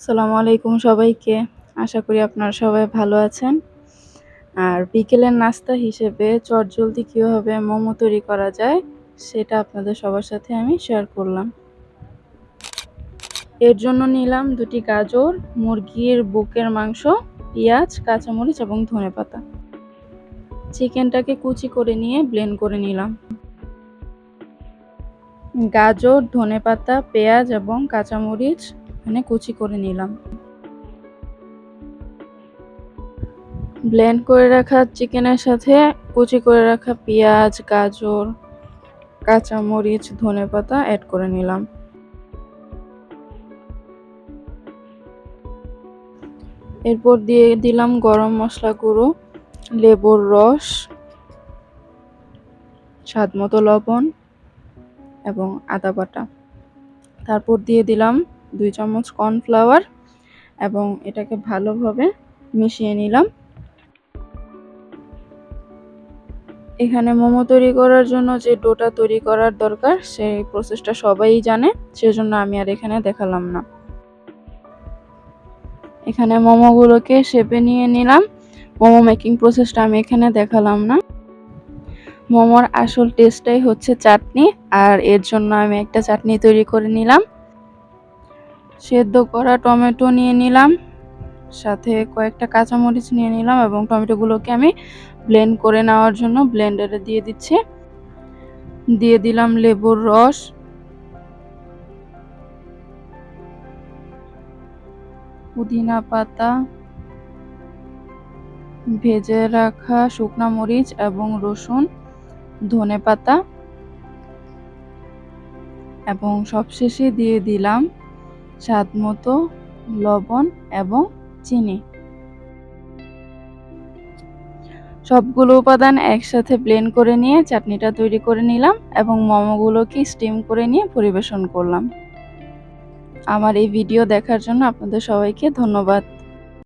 আসসালামু আলাইকুম সবাইকে। আশা করি আপনারা সবাই ভালো আছেন। আর বিকেলের নাস্তা হিসেবে চটজলদি কীভাবে মোমো তৈরি করা যায়, সেটা আপনাদের সবার সাথে আমি শেয়ার করলাম। এর জন্য নিলাম দুটি গাজর, মুরগির বুকের মাংস, পেঁয়াজ, কাঁচামরিচ এবং ধনেপাতা চিকেনটাকে কুচি করে নিয়ে ব্লেন্ড করে নিলাম। গাজর ধনেপাতা পেঁয়াজ এবং কাঁচামরিচ এখানে কুচি করে নিলাম। ব্লেন্ড করে রাখা চিকেনের সাথে, কুচি করে রাখা পেঁয়াজ, গাজর, কাঁচামরিচ ধনেপাতা অ্যাড করে নিলাম। এরপর দিয়ে দিলাম গরম মশলা গুঁড়ো, লেবুর রস স্বাদ মতো লবণ এবং আদা বাটা। তারপর দিয়ে দিলাম দুই চামচ কর্নফ্লাওয়ার এবং এটাকে ভালোভাবে মিশিয়ে নিলাম। এখানে মোমো তৈরি করার জন্য যে ডোটা তৈরি করার দরকার, সেই প্রসেসটা সবাই জানে, সেজন্য আমি আর এখানে দেখালাম না। এখানে মোমোগুলোকে শেপে নিয়ে নিলাম। মোমো মেকিং প্রসেসটা আমি এখানে দেখালাম না। মোমোর আসল টেস্টটাই হচ্ছে চাটনি, আর এর জন্য আমি একটা চাটনি তৈরি করে নিলাম। সেদ্ধ করা টমেটো নিয়ে নিলাম, সাথে কয়েকটা কাঁচামরিচ নিয়ে নিলাম এবং টমেটোগুলোকে আমি ব্লেন্ড করে নেওয়ার জন্য ব্লেন্ডারে দিয়ে দিচ্ছি। দিয়ে দিলাম লেবুর রস। পুদিনা পাতা, ভেজে রাখা শুকনা মরিচ এবং রসুন, ধনে পাতা এবং সবশেষে দিয়ে দিলাম স্বাদ মতো লবণ এবং চিনি। সবগুলো উপাদান একসাথে ব্লেন্ড করে নিয়ে চাটনিটা তৈরি করে নিলাম এবং মোমোগুলোকে স্টিম করে নিয়ে পরিবেশন করলাম। আমার এই ভিডিও দেখার জন্য আপনাদের সবাইকে ধন্যবাদ।